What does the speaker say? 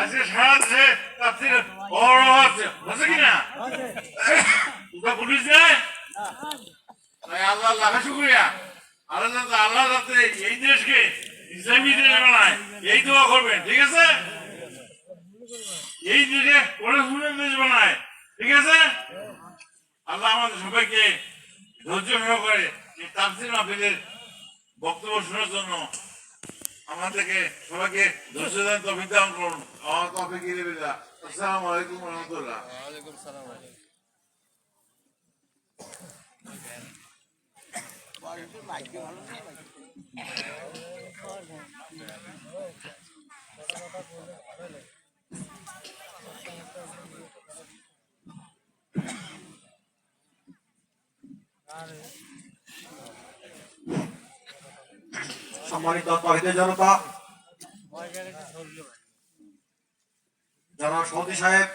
আজকে সারা দেশে তাফসির বড় হচ্ছে। বুঝছে কিনা তোমরা পুলিশ যায়? তাই আল্লাহ লাখা শুক্রিয়া। যাতে আল্লাহ যাতে এই দেশকে ইসলামী দেশ বানায় এই দোয়া করবেন ঠিক আছে? এই দেশে পড়াশোনার দেশ বানায় ঠিক আছে? আল্লাহ আমাদের সবাইকে ধৈর্য সহকারে তাফসির মাহফিলের বক্তব্য শোনার জন্য আমাদেরকে সবাইকে ধৈর্য দেন তফিক দান করুন। আমার তফিক আসসালামু আলাইকুম রহমতুল্লাহ। সম্মানিত তহিদের জনতা যারা সৌদি সাহেব